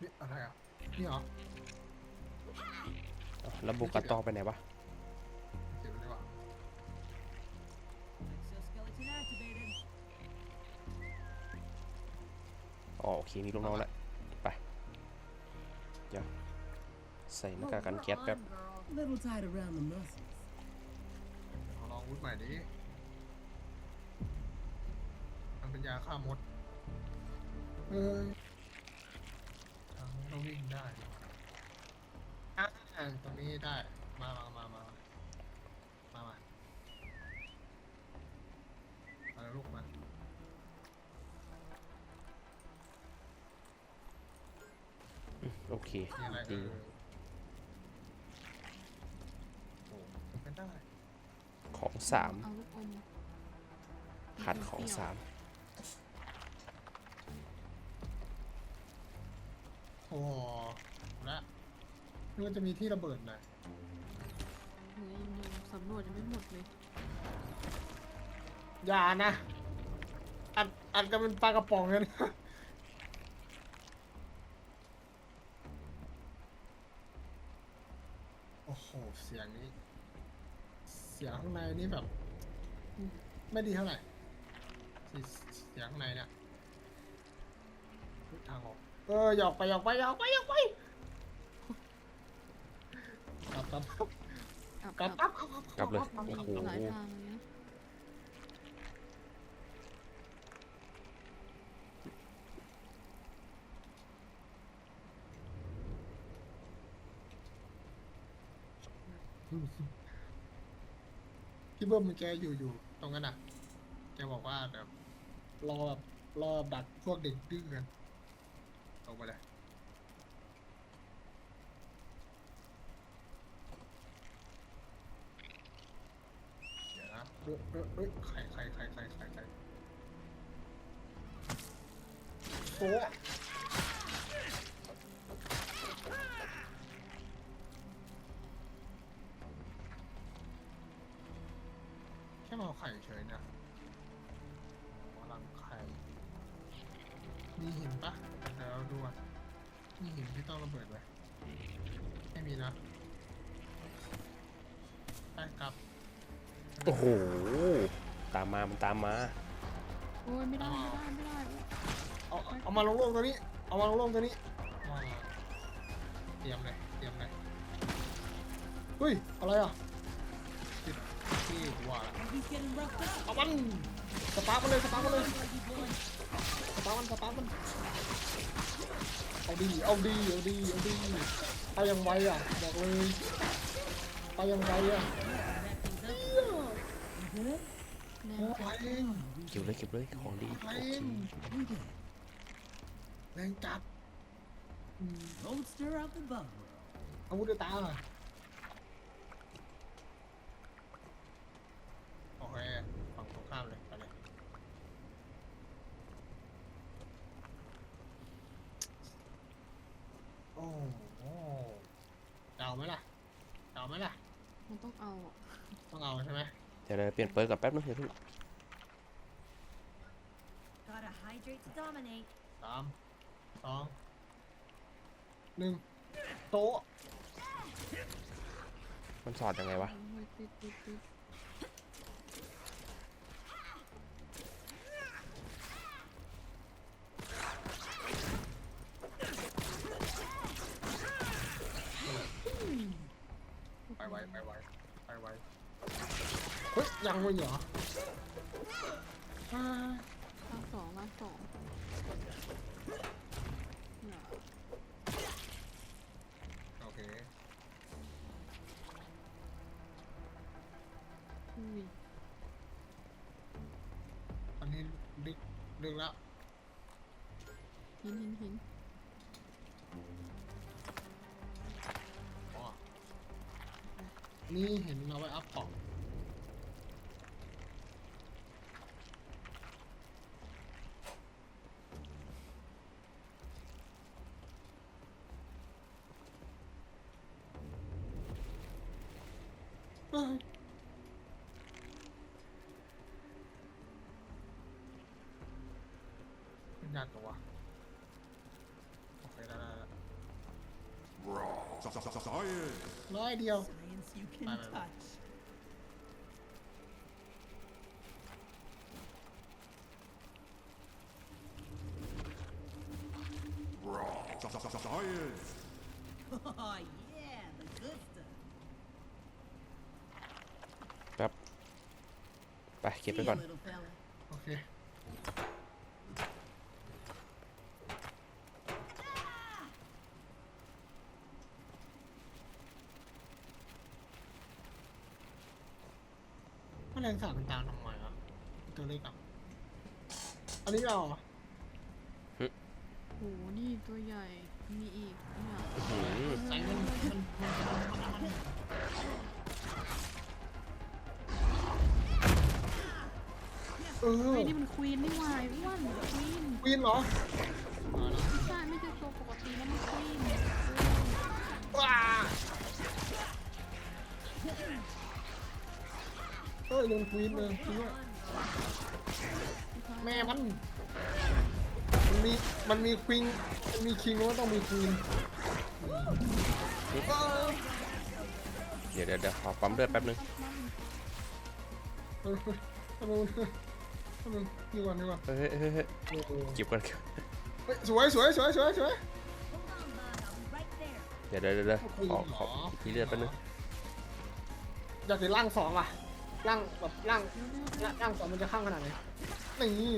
นี่อะไรอะ นี่เหรออ้าวแล้วบุกกระตอไปไหนวะ เก็บไว้ดีกว่า Exoskeleton activated. อ๋อโอเคมีลูกน้องแล้วไป เดี๋ยว ใส่หน้ากากกันแก๊สแป๊บ Little tight around the muscles. เอาลองวุ้นใหม่ดิมันเป็นยาฆ่ามดเอ้ย ทางนี้เราวิ่งได้ดีกว่าอะตรงนี้ได้ มามามามามามามาแล้วลูกมาโอเคมีอะไรเอดีอโอ้เป็นได้ของสามเอาลูกอมขัดของสาม อ้และนี่มันจะมีที่ระเบิดเลยหนูยังดูสำรวจยังไม่หมดเลย อย่านะ อัดอัดกันเป็นปลากระป๋องเลยนะโอ้โห เสียงนี้ เสียงข้างในนี่แบบ ไม่ดีเท่าไหร่ เสีเสียงข้างในเนี่ยทางออก เออหยอกไปหยอกไปหยอกไปหยอกไปกลับกลับกลับกลับกลับกลับกลับเลยกลับโอ้โหหลายทางเลยนะพี่เบิ้มมันแกอยู่อยู่ตรงนั้นอะ แกบอกว่าแบบรอแบบรอดักพวกเด็กดื้อกันตรง ไปเลยเดี๋ยวนะเอ้ยเอ้ยเอ้ยใครใครใครใครใครใครโอ้แค่มาเอาไข่เฉยเนี่ย มีหินปะเดี๋ยวเราดูอะมีหินที่ต้องระเบิดไหมไม่มีนะไปกลับโอ้โห ตามมามันตามมา โอ้ยไม่ได้ไม่ได้ไม่ได้เอาเอาเอามาลงโลงตัวนี้ เอามาลงโลงตัวนี้เอามาเตรียมเลยเตรียมเลยเฮ้ยอะไรอะติดที่ว่าละ He's getting roughed up. เอามันสตาร์ทมันเลยสตาร์ทมันเลยสตาร์ทมันสตาร์ทมันเอาดีเอาดีเอาดีเอาดีไปยังไวอะบอกเลยไปยังไวอะแน่โอ้ไปเองเก็บเลยเก็บเลยของดีไปโอเอเคงแรงจัดอืม Don't stir up the bubble. อาวุธด้วยตาเหรอโอเคฝั่งตรงข้ามเลยไปเลยโอ้โหจะเอา ไหมล่ะจะเอาไหมล่ะ มันต้องเอาอะต้องเอาใช่ไหมเดี๋ยวเราเปลี่ยนเปิร์กกับแป๊บนึงเดี๋ยวเพิ่ง Gotta hydrate to dominate. สามสองหนึ่งโต๊ะมันสอดยังไงวะโอ้ยติดติดติด ไปไวไปไวไปไวเฮ้ยยังไม่เหรออ่าล่างสองล่างสองเนี่ยโอเคอุ้ยอันนี้ดึกดึกแล้วหินหินหินอ๋อนี่เห็นเอาไว้อัพของ เป็นยากตัวะโอเคได้ได้ได้ Science. ร้อยเดียว Science you can Bye, bye, bye. touch. Science. Oh yeah, the good stuff. แป๊บ ไปเก็บ See ไป ya, ก่อน little fella. โอเค อันนี้เราเหรอโห นี่ตัวใหญ่ มีอีกเนี่ยหืมใส่มันมันมันมันเออเฮ้ยนี่มันควีนนี่หว่าไอ้อ้วนควีนควีนเหรอไม่ใช่ไม่ใช่ตัวปกตินะมันควีนว้าเอ้ยโดนควีนเลยจริงด้วยแม่มัน มันมีมันมีควีนมันมีคิงก็ต้องมีควีนเออเดี๋ยวเดี๋ยวเดี๋ยวขอปั๊มเลือดแป๊บนึงเออทำไมมันทำไมดีกว่าดีกว่าเฮ้ยเฮ้ยเฮ้ยเออเออเก็บก่อนเฮ้ยสวยสวยสวยสวยสวย Hold on, bud. I'll be right there. เดี๋ยวเดี๋ยวเดี๋ยวเดี๋ยวควีนขอเหรขอทีเลือดแป๊บนึงอยากจะร่างสองอะร่างแบบร่างร่างร่างสองมันจะข้างขนาดไหนนี่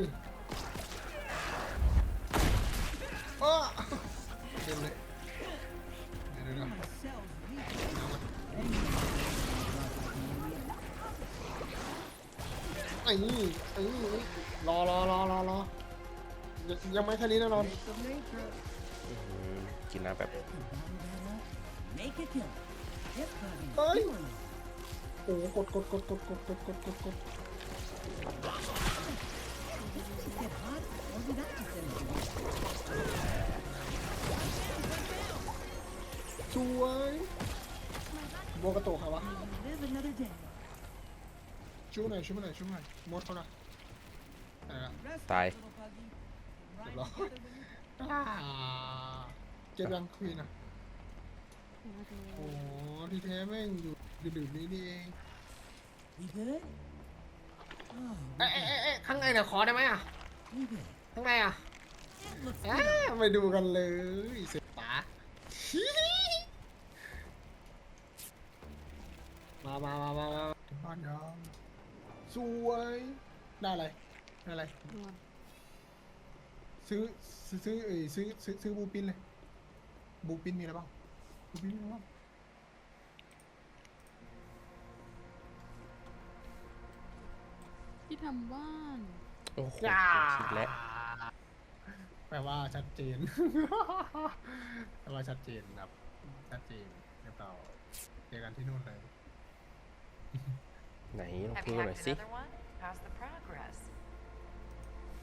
เออเต็มเลยเดี๋ยวเดี๋ยวเดี๋ยว Cells weak. ไอ้นี่ไอ้นี่รอรอรอรอรอยังยังไม่แค่นี้แน่นอน Make a maker. อื้อหือกินน้ำแบบ Bottle that up. Make a kill. Hip button. Ơi. Doing it. โอ้โหกดกดกดกดกดกดกดกดกด Does it get hot? Or did I just energy? สวยโบกระโตกครับวะ Live another day. ช่วยหน่อยช่วยหน่อยช่วยหน่อยมดเขาหน่อยอะไรละ Rest Tài. up, little buggy. Right Lo. together when you อ่าเก็บยังควีนอะโอ้โหโอ้โหที่แท้แม่งอยู่ดื่มๆนี้นี่เอง We good? Oh, เอ๊ะเอ๊ะเอ๊ะเอ๊ะข้างในเนี่ยขอได้ไหมอะ we good. ข้างในอะ It looks อ่า good. ไปดูกันเลยเสร็จป๋ามามามามามาถึงบ้านยังสวยได้อะไรได้อะไรรวนซื้อซื้อซื้อเอ้ยซื้อซื้อซื้อบูปินเลย บูปินมีอะไรบ้างบูปินมีอะไรบ้างที่ทำบ้าน โอ้โหอ่าคิดแล้ว แปลว่าชัดเจน แปลว่าชัดเจนครับ ชัดเจนเรียบร้อยเจอกันที่นู่นเลย ไหนลอง Have พูด you กันหน่อย hacked สิ another one? How's the progress?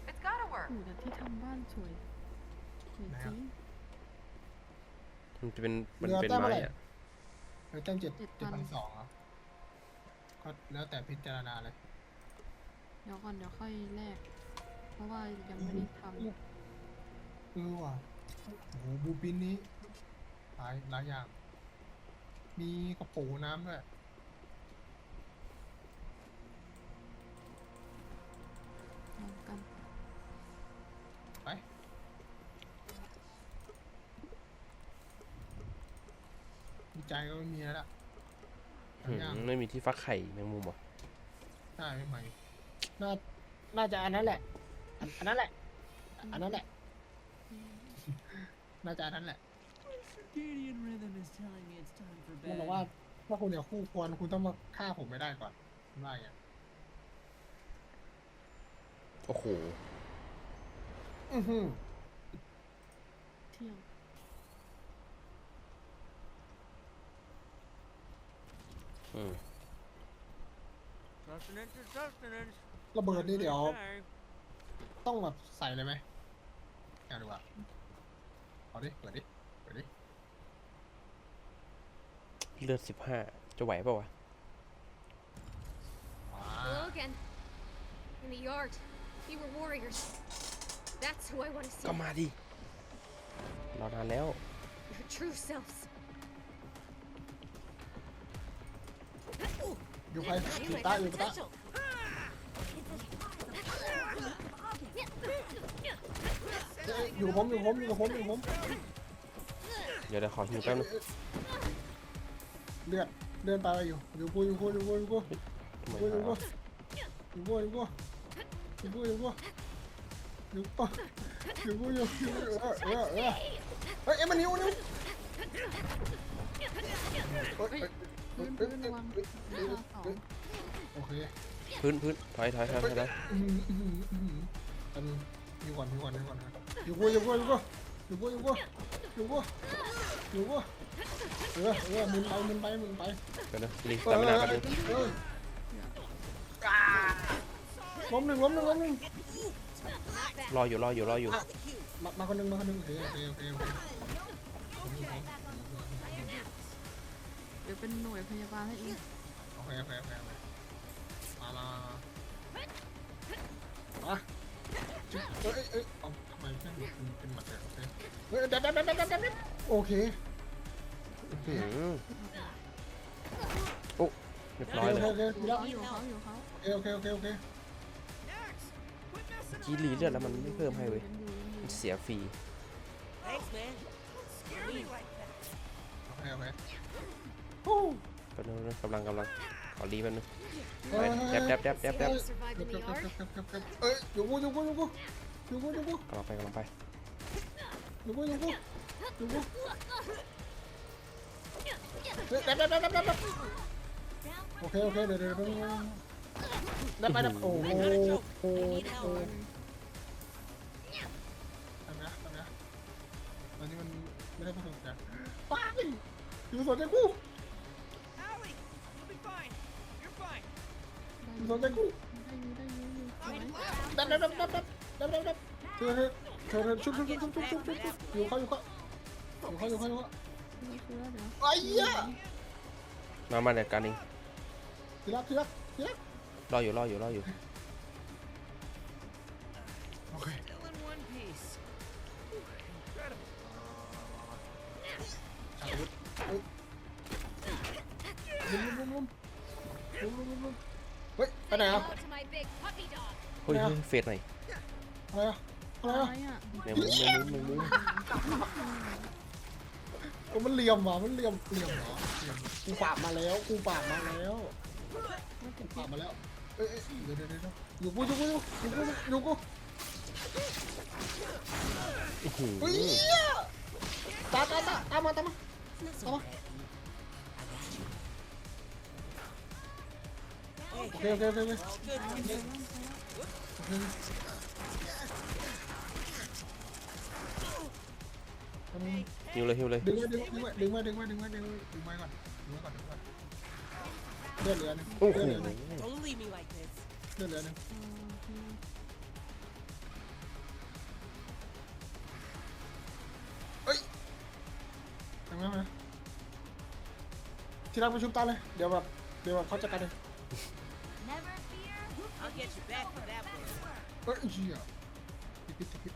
It's gotta work. โอ้แต่ที่ทำบ้านสวยสวยจริงมันจะเป็นมันเรือเป็นแต้มไม้อะไรอะเออตั้งเจ็ดเจ็เจ็ดดพัพันนสองอะก็แล้วแต่พิจารณาเลย เดี๋ยวก่อนเดี๋ยวค่อยแลกเพราะว่ายังไม่ได้ทเออว่ะโอ้โหบูปินนี้หลายหลายอย่าง มีกระปูน้ำด้วยำลองกันไปมีใจก็ไม่มีแล้วล่ะหืมย่างไม่มีที่ฟักไข่แมงมุมเหรอใช่ไม่ไหมน่าน่าจะอันนั้นแหละ อันอันนั้นแหละ อันนั้นแหละ น่าจะอันนั้นแหละ Circadian rhythm is telling me it's time for มัน bed. บอกว่าถ้าคุณอยากคู่ควรคุณต้องมาฆ่าผมไม่ได้ก่อนคุณว่าอย่างเงี้ยโอ้โห อือหือเที่ยงอืม Sustenance is sustenance. ระเบิดนี่เดี๋ยว Okay. ต้องแบบใส่เลยไหมเอาดีกว่า เอาดิเปิดดิเปิดดิเลือดสิบห้าจะไหวเปล่าวะว้า Hello again. In the yard. You were warriors. That's who I want to ก็ see. มาดิรอนานแล้ว Your true selves. อยู่ใคร See อยู่ my ตาอยู่ตา potential. เอ้ยอยู่ผมอยู่ผมอยู่ผมอยู่ผมเดี๋ยวเดี๋ยวขอหิวแป๊บนึงเลือดเลือดตายอยู่อยู่กูอยู่กูอยู่กูอยู่กูทำไมอยู่กูหาอยู่กูอยู่กูอยู่กูอยู่กูอยู่กูอยู่กูอยู่อยู่เออเออเออเฮ้ยเอ็มมันนิ้วนิ้วเฮ้ยพื้นพื้นระวังราคาสองโอเคพื้นพื้นถอยถอยถอยถอยถอยอืมอืมอืมอันอยู่ก่อนอยู่ก่อนอยู่ก่ อยู่กูอยู่กูอยู่กูอยู่กูอยู่กูอยู่กูอยู่กูเออเออมึนไปมึนไปมึนไปเดี๋ยวนะลิงตามไม่นานแป๊บนึงเออล้มหนึ่งล้มหนึ่งล้มหนึ่งรออยู่รออยู่รออยู่ มามาคนหนึ่งมาคนหนึ่งโอเคโอเคโอเคโอเคเดี๋ยวเป็นหน่วยพยาบาลให้อีกโอเคโอเคโอเคมาละมาเอ้ยเอ้ยเอาทำไมเอน เป็นเป็นหมัดเลยโอเคเฮ้ยเด็ดเด็ดเด็ดเด็ดเด็ดโอเคหืมโอ้เรียบร้อยเลยโอเคโอเคอยู่เขาอยู่เขาอยู่เขาโอเคโอเคโอเคเมื่อกี้รีเลือดแล้วมันไม่เพิ่มให้เว้ยยังอยู่ยังอยู่มันเสียฟรี Thanks, man. โอเคโอเคฮู้แป๊บนึงแป๊บนึงกำลังกำลังขอรีแป๊บนึงเฮ้ไปยแดบแดบแดบแดบ See แดบ how you survived in the yard? เอ้ยอยู่กูอยู่กูอยู่กู อยู่กูอยู่กูกำลังไปกำลังไปอยู่กูอยู่กูอยู่กูเฮ้ยเด็ดเด็ดเด็ดเด็ดเด็ดโอเคโอเคเดี๋ยวเดี๋ยวเดี๋ยวได้ไปได้โอ้โหโอ้โหทำนะทำนะตอนนี้มันไม่ได้ประสบการณ์ไปอยู่สนใจกู Allie, you'll be fine. You're fine. อยู่สนใจกูได้อยู่ได้อยู่อยู่สวยดับดับดับดับ ดับดับดับดับเธอเธอเธอเธอชุบชุบชุบชุบชุบชุบชุบอยู่เขาอยู่เขาอยู่เขาอยู่เขาอยู่เขานี่คือเดี๋ยวไอ้เหี้ยมามาจัดการเองทีรักทีรักทีรักรออยู่รออยู่รออยู่โอเคลุมลุมลุมลุมลุมลุมลุมเฮ้ยไปไหนอะเฮ้ยเฟสหน่อย อะไรอะอะไรอะอะไรอะแมงมุมแมงมุมแมงมุมโอ้มันเหลี่ยมว่ะมันเหลี่ยมเหลี่ยมเหรอเหลี่ยมกูปราบมาแล้วกูปราบมาแล้วกูปราบมาแล้วเอ้ยเอ้ยเดี๋ยวเดี๋ยวเดี๋ยวอยู่กูอยู่กูอยู่อยู่กูอยู่กูอื้อหือเฮ้ยเหี้ยตามตามตามตามมาตามมาตามมาโอเคโอเคโอเคโอเค All good. หิวเลยหิวเลยดึงไว้ดึงไว้ดึงไว้ดึงไว้ดึงไว้ดึงไว้ดึงไว้ก่อนดึงไว้ก่อนดึงไว้ก่อนเลือดเหลือหนึงโอ้โหเลือดเหลือหนึง Don't leave me like this. เลือดเหลือหนึงเอ้ยทำไงมาที่รักไปชุบตาเลยเดี๋ยวแบบเดี๋ยวแบบเขาจัดการเอง Never fear. I'll get you back for that one. เอ้ยเหี้ยพิษพิษพิษ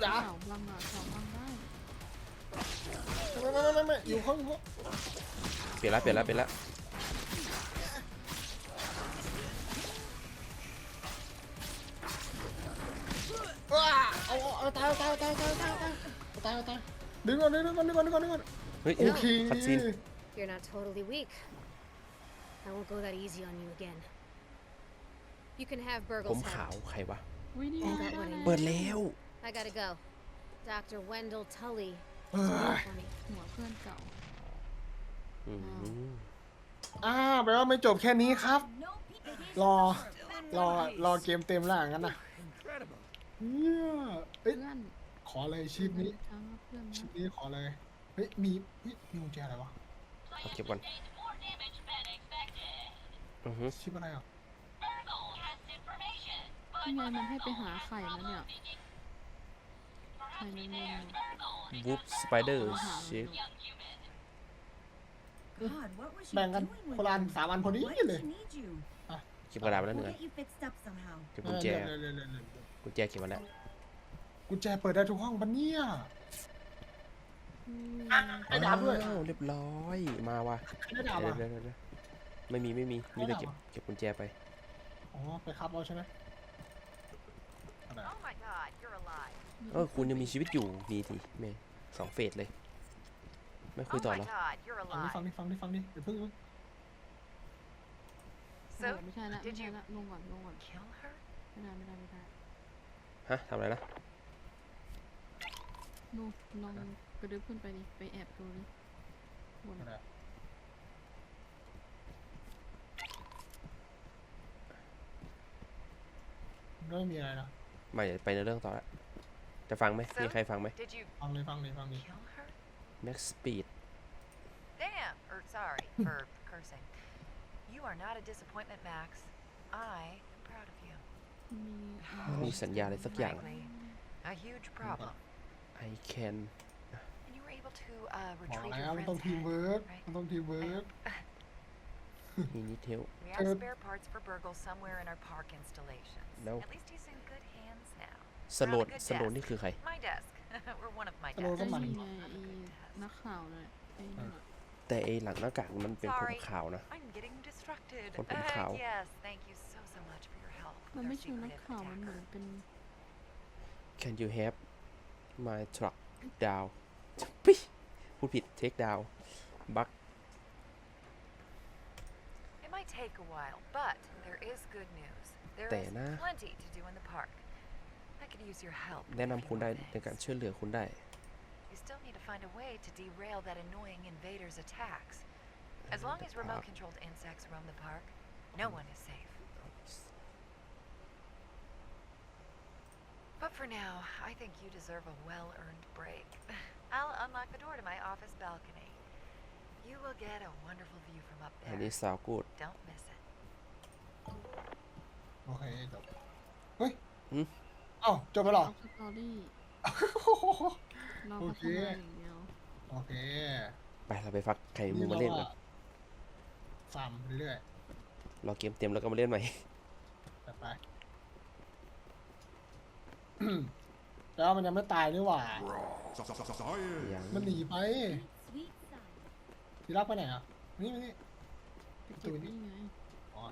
อย่าเสาบังอะเสาบังได้ไม่ไม่ไม่ไม่ไม่อยู่เขาอยู่เขาเปลี่ยนละเปลี่ยนละเปลี่ยนละว้าเอาเอาเอาตายเอาตายเอาตายเอาตายเอาตายเอาตายเอาตายดึงก่อนดึงก่อนดึงก่อนดึงก่อนดึงก่อนเฮ้ยโอเคคัดซีน You're not totally weak. I won't go that easy on you again. You can have ผม Burgle's ขา head. วใครวะวินี่ Oh, ได้ that one แล้วเปิดแล้ว I gotta go. Dr. Wendell Tully เฮ้ย for me. หัวเพื่อนเก่า อืมอ่าแปลว่าไม่จบแค่นี้ครับ No people. รอ Still in รอ one piece. รอเกมเต็มแล้วงั้นนะ Incredible. เฮียเอ้ยเพื่อนขอเลยชีพนี้ทั้งเพื่อนชีนะพนี้ขอเลย เฮ้ย มีเฮ้ยมีกุญแจอะไรวะ เอาเก็บก่อนอือฮึชีพอะไรอะนี่ไงมันให้ไปหาไข่แล้วเนี่ย ไข่แมงมุมเนี่ยวูฟสไปเดอร์อาหารเชฟ God, what was she แบ่งกัน doing with คนละอัน them? สามอันพอดี Why does เลย she need you? เก็บกระดาษไปแล้วหนึ่ง We'll อัน get you fixed up somehow. เก็บกุญแจเร็วเร็วเร็วเร็วกุญแจเก็บมาแล้วกุญแจเปิดได้ทุกห้องปะเนี่ยอืมไอ้ดาบด้วย อ้าวเรียบร้อย มาว่ะได้ดาบเดี๋ยวอะเดี๋ยวเดี๋ยวไม่มีไม่มี มีแต่เก็บไม่เอาอะเก็บกุญแจไป อ๋อ ไปคับเอาใช่ไหมอะไร Oh my god, you're alive. เออคุณยังมีชีวิตอยู่มีทีแม่สองเฟสเลย ไม่คุย Oh ต่อ my เหรอ god, you're ฟังดิ alive. ฟังดิฟังดิฟังดิเดี๋ยวเพิ่ง โอ้ So, ไม่ใช่ละไม่ did ใช่ you ละลงก่อนลงก่อน kill her? ไม่ได้ไม่ได้ไม่ได้ฮะทำอะไรนะนูลองกระดึ๊บขึ้นไปดิไปแอบดูดิบนอะไรไม่มีอะไรนะ ไม่เดี๋ยวไปในเรื่องต่อละ จะฟังไหมมีใครฟังไหม Did you ฟังเลยฟังเลยฟังเลย kill her? Max Speed Damn, or sorry for cursing. You are not a disappointment, Max. I am proud of you. มีอ่ามีสัญญาอะไรสักอย่าง Frankly, a huge problem. I can And you were able to uh, บอก retrieve แล้ว your มันต้อง friend's ทีม head, เวิร์ก right? มันต้องทีมเวิร์ก he need help We have Uh, spare parts for Burgle somewhere in our park installations. No. At least he's in good hands now. สโลนสโลนนี่คือใคร My desk. or one of my สโล desks. ก็มันไอ้นี่ไงไอ้นักข่าวเลยไอ้นั่นน่ะแต่ไอหลังหน้ากากมันเป็นผม Sorry. ขาวนะ I'm getting distracted. Con Uh, khảo. yes, thank you so so much for your help. มัน with ไม่ our ใช่นัก secretive ข่าวมันเหมือน attacker. เป็น Can you help my truck down ปิ๊ยพูดผิด take down บัก It might take a while, but there is good news. There แต่ is นะ plenty to do in the park. แนะ with a นำ few คุณได้ more ในการ things. ช่วยเหลือคุณได้ You still need to find a way to derail that annoying invader's attacks. As long as remote-controlled insects roam the park, no one is safe. But for now, I think you deserve a well-earned break. I'll unlock the door to my office balcony. You will get a wonderful view from up อัน there. นี้สาวกูด Don't miss it. โอเคจบเฮ้ย หืม เอ้าจบไปเหรอเอาสตอรี่เราโอพัเคฒนาอย่างเดียวโอเคไปเราไปฟักไข่มูมาเล่นกันฟาร์มเรื่อยรอเกมเต็มแล้วก็มาเล่นใหม่ๆแต่ไปแล้วมันยังไม่ตายนี่หว่า ยังมันหนีไป Sweet side. ทีรักไปไหนอะ นี่มานี่ไปเก็บนี่ไงอ๋อ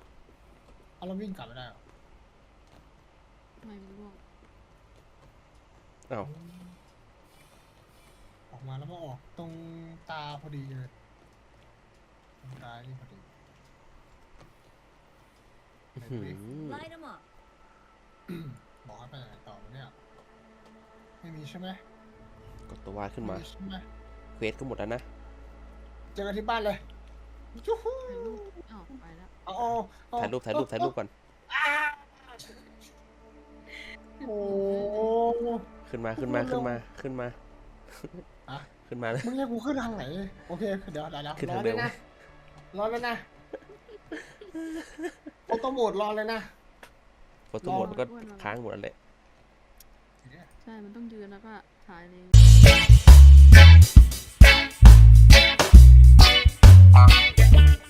เอาเราวิ่งกลับไม่ได้เหรอไม่ไม่ร่วง อ้าวออกมาแล้วมาออกตรงตาพอดีเลยตรงตานี่พอดีหืม Light 'em up. บอกให้ไปไหนต่อวะเนี่ยไม่มีใช่ไหมกดตัววาดขึ้นมา ไใช่ไหมเควสก็หมดแล้วนะ เจอกันที่บ้านเลยจู้ฮู้ถ่ายรูปอ้าวไปแล้วเอาเอาเอถ่ายรูปถ่ายรูปถ่ายรูปก่อน ขึ้นมาขึ้นมาขึ้นมาขึ้นมาอะขึ้นมาเลยมึงเรียกกูขึ้นทางไหน โอเค เดี๋ยวเดี๋ยวขึ้นทางเดิมรอเลยนะโฟโต้โหมดรอเลยนะโฟโต้โหมดก็ค้างหมดแล้วแหละใช่ มันต้องยืนแล้วก็ถ่ายเลยอะ